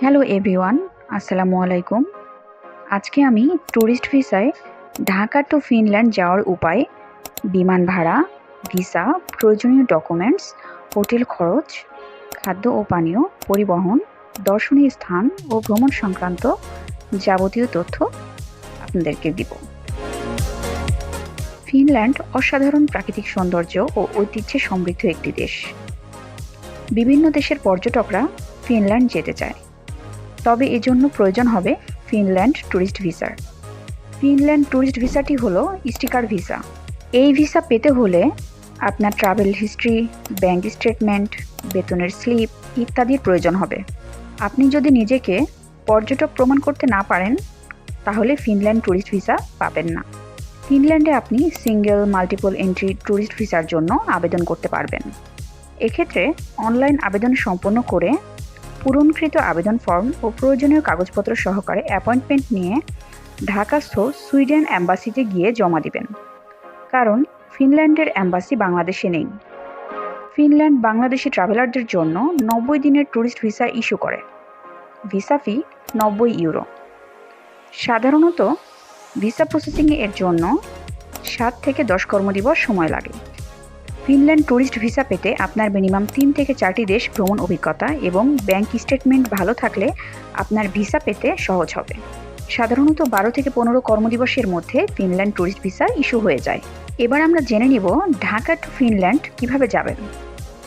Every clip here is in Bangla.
হ্যালো এভরিওয়ান আসসালামু আলাইকুম আজকে আমি ট্যুরিস্ট ভিসায় ঢাকা টু ফিনল্যান্ড যাওয়ার উপায়, বিমান ভাড়া ভিসা প্রয়োজনীয় ডকুমেন্টস হোটেল খরচ, খাদ্য ও পানীয় পরিবহন, দর্শনীয় স্থান ও ভ্রমণ সংক্রান্ত যাবতীয় তথ্য আপনাদেরকে দিব। ফিনল্যান্ড অসাধারণ প্রাকৃতিক সৌন্দর্য ও ঐতিহ্যে সমৃদ্ধ একটি দেশ। বিভিন্ন দেশের পর্যটকরা ফিনল্যান্ড যেতে চায়। তবে এজন্য প্রয়োজন হবে ফিনল্যান্ড ট্যুরিস্ট ভিসার ফিনল্যান্ড ট্যুরিস্ট ভিসাটি হলো স্টিকার ভিসা। এই ভিসা পেতে হলে আপনার ট্রাভেল হিস্ট্রি, ব্যাংক স্টেটমেন্ট, বেতনের স্লিপ ইত্যাদির প্রয়োজন হবে। আপনি যদি নিজেকে পর্যটক প্রমাণ করতে না পারেন, তাহলে ফিনল্যান্ড ট্যুরিস্ট ভিসা পাবেন না। ফিনল্যান্ডে আপনি সিঙ্গেল, মাল্টিপল এন্ট্রি ট্যুরিস্ট ভিসার জন্য আবেদন করতে পারবেন। এক্ষেত্রে অনলাইন আবেদন সম্পন্ন করে পূরণকৃত আবেদন ফর্ম ও প্রয়োজনীয় কাগজপত্র সহকারে অ্যাপয়েন্টমেন্ট নিয়ে ঢাকাস্থ সুইডেন অ্যাম্বাসিতে গিয়ে জমা দিবেন। কারণ ফিনল্যান্ডের অ্যাম্বাসি বাংলাদেশে নেই। ফিনল্যান্ড বাংলাদেশি ট্রাভেলারদের জন্য নব্বই দিনের ট্যুরিস্ট ভিসা ইস্যু করে। ভিসা ফি নব্বই ইউরো সাধারণত ভিসা প্রসেসিং এর জন্য সাত থেকে দশ কর্মদিবস সময় লাগে। ফিনল্যান্ড ট্যুরিস্ট ভিসা পেতে আপনার মিনিমাম তিন থেকে চারটি দেশ ভ্রমণ অভিজ্ঞতা এবং ব্যাংক স্টেটমেন্ট ভালো থাকলে আপনার ভিসা পেতে সহজ হবে। সাধারণত বারো থেকে পনেরো কর্মদিবসের মধ্যে ফিনল্যান্ড ট্যুরিস্ট ভিসা ইস্যু হয়ে যায়। এবার আমরা জেনে নিব ঢাকা টু ফিনল্যান্ড কীভাবে যাবেন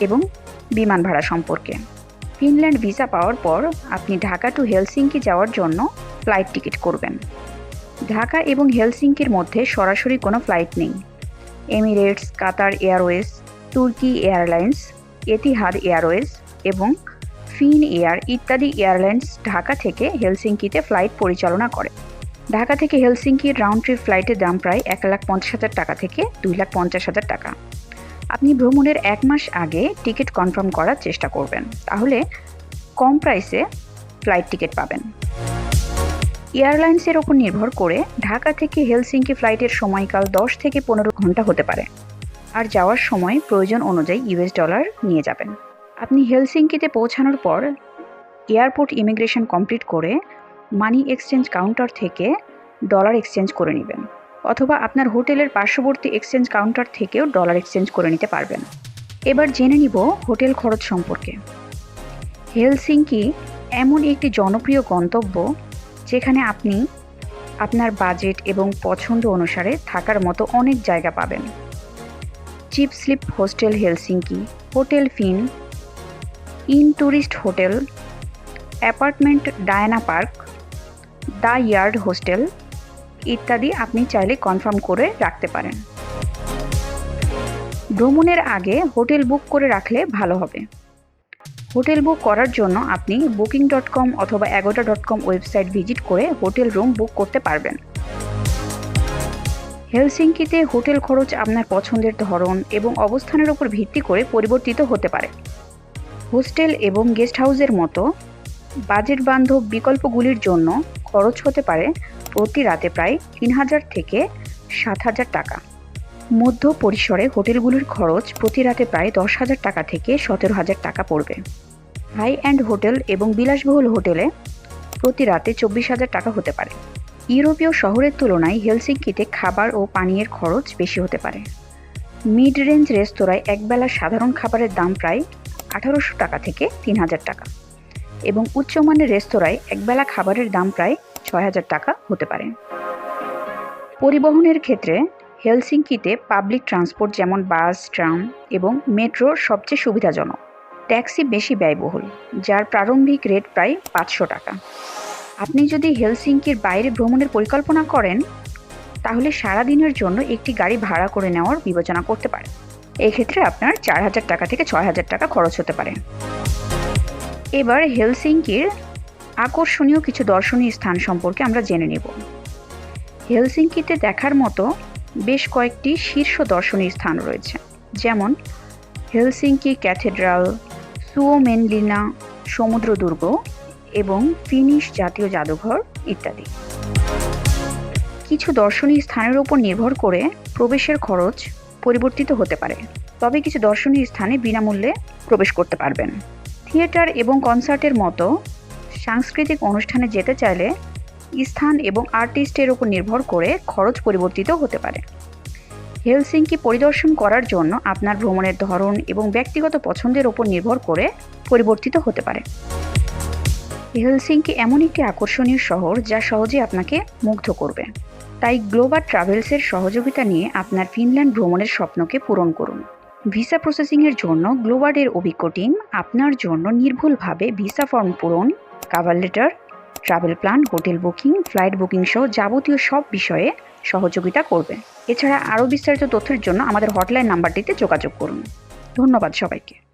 এবং বিমান ভাড়া সম্পর্কে। ফিনল্যান্ড ভিসা পাওয়ার পর আপনি ঢাকা টু হেলসিঙ্কি যাওয়ার জন্য ফ্লাইট টিকিট করবেন। ঢাকা এবং হেলসিঙ্কির মধ্যে সরাসরি কোনো ফ্লাইট নেই। এমিরেটস কাতার এয়ারওয়েজ তুর্কি এয়ারলাইন্স এতিহাদ এয়ারওয়েজ এবং ফিন এয়ার ইত্যাদি এয়ারলাইন্স ঢাকা থেকে হেলসিঙ্কিতে ফ্লাইট পরিচালনা করে। ঢাকা থেকে হেলসিঙ্কির রাউন্ড ট্রিপ ফ্লাইটের দাম প্রায় এক লাখ পঞ্চাশ হাজার টাকা থেকে দুই লাখ পঞ্চাশ হাজার টাকা। আপনি ভ্রমণের এক মাস আগে টিকিট কনফার্ম করার চেষ্টা করবেন। তাহলে কম প্রাইসে ফ্লাইট টিকিট পাবেন। এয়ারলাইন্সের ওপর নির্ভর করে ঢাকা থেকে হেলসিঙ্কি ফ্লাইটের সময়কাল দশ থেকে পনেরো ঘণ্টা হতে পারে। আর যাওয়ার সময় প্রয়োজন অনুযায়ী ইউএস ডলার নিয়ে যাবেন। আপনি হেলসিঙ্কিতে পৌঁছানোর পর এয়ারপোর্ট ইমিগ্রেশন কমপ্লিট করে মানি এক্সচেঞ্জ কাউন্টার থেকে ডলার এক্সচেঞ্জ করে নেবেন। অথবা আপনার হোটেলের পার্শ্ববর্তী এক্সচেঞ্জ কাউন্টার থেকেও ডলার এক্সচেঞ্জ করে নিতে পারবেন। এবার জেনে নিব হোটেল খরচ সম্পর্কে। হেলসিঙ্কি এমন একটি জনপ্রিয় গন্তব্য যেখানে আপনি আপনার বাজেট এবং পছন্দ অনুসারে থাকার মতো অনেক জায়গা পাবেন। Cheap sleep hostel Helsinki hotel Finn inn tourist hotel apartment Diana Park the yard hostel ইত্যাদি আপনি চাইলে কনফার্ম করে রাখতে পারেন। ভ্রমণের আগে হোটেল বুক করে রাখলে ভালো হবে। হোটেল বুক করার জন্য আপনি বুকিং ডট কম অথবা Agoda dot com website visit করে হোটেল রুম বুক করতে পারবেন। হেলসিঙ্কিতে হোটেল খরচ আপনার পছন্দের ধরন এবং অবস্থানের উপর ভিত্তি করে পরিবর্তিত হতে পারে। হোস্টেল এবং গেস্ট হাউসের মতো বাজেট বান্ধব বিকল্পগুলির জন্য খরচ হতে পারে প্রতি রাতে প্রায় তিন হাজার থেকে সাত হাজার টাকা। মধ্য পরিসরে হোটেলগুলির খরচ প্রতি রাতে প্রায় দশ হাজার টাকা থেকে সতেরো হাজার টাকা পড়বে। হাই অ্যান্ড হোটেল এবং বিলাসবহুল হোটেলে প্রতি রাতে চব্বিশ হাজার টাকা হতে পারে। ইউরোপীয় শহরের তুলনায় হেলসিঙ্কিতে খাবার ও পানীয়ের খরচ বেশি হতে পারে। মিড রেঞ্জ রেস্তোরাঁয় একবেলা সাধারণ খাবারের দাম প্রায় আঠারোশো টাকা থেকে তিন হাজার টাকা এবং উচ্চমানের রেস্তোরাঁয় একবেলা খাবারের দাম প্রায় ছয় হাজার টাকা হতে পারে। পরিবহনের ক্ষেত্রে হেলসিঙ্কিতে পাবলিক ট্রান্সপোর্ট যেমন বাস, ট্রাম এবং মেট্রো সবচেয়ে সুবিধাজনক। ট্যাক্সি বেশি ব্যয়বহুল, যার প্রারম্ভিক রেট প্রায় পাঁচশো টাকা। আপনি যদি হেলসিঙ্কির বাইরে ভ্রমণের পরিকল্পনা করেন, তাহলে সারা দিনের জন্য একটি গাড়ি ভাড়া করে নেওয়ার বিবেচনা করতে পারেন। এক্ষেত্রে আপনার চার হাজার টাকা থেকে ছয় হাজার টাকা খরচ হতে পারে। এবার হেলসিঙ্কির আকর্ষণীয় কিছু দর্শনীয় স্থান সম্পর্কে আমরা জেনে নেব। হেলসিঙ্কিতে দেখার মতো বেশ কয়েকটি শীর্ষ দর্শনীয় স্থান রয়েছে, যেমন হেলসিঙ্কি ক্যাথেড্রাল সুওমেনলিনা সমুদ্র দুর্গ এবং ফিনিশ জাতীয় জাদুঘর ইত্যাদি। কিছু দর্শনীয় স্থানের উপর নির্ভর করে প্রবেশের খরচ পরিবর্তিত হতে পারে, তবে কিছু দর্শনীয় স্থানে বিনামূল্যে প্রবেশ করতে পারবেন। থিয়েটার এবং কনসার্টের মতো সাংস্কৃতিক অনুষ্ঠানে যেতে চাইলে স্থান এবং আর্টিস্টের উপর নির্ভর করে খরচ পরিবর্তিত হতে পারে। হেলসিঙ্কি পরিদর্শন করার জন্য আপনার ভ্রমণের ধরন এবং ব্যক্তিগত পছন্দের উপর নির্ভর করে পরিবর্তিত হতে পারে। হেলসিঙ্কি এমন একটি আকর্ষণীয় শহর যা সহজে আপনাকে মুগ্ধ করবে। তাই গ্লোবাল ট্রাভেলসের সহযোগিতা নিয়ে আপনার ফিনল্যান্ড ভ্রমণের স্বপ্নকে পূরণ করুন। ভিসা প্রসেসিংয়ের জন্য গ্লোবার্ডের অভিজ্ঞ টিম আপনার জন্য নির্ভুলভাবে ভিসা ফর্ম পূরণ, cover letter travel plan, hotel booking, flight booking সহ যাবতীয় সব বিষয়ে সহযোগিতা করবে। এছাড়া আরও বিস্তারিত তথ্যের জন্য আমাদের হটলাইন নাম্বারটিতে যোগাযোগ করুন। ধন্যবাদ সবাইকে।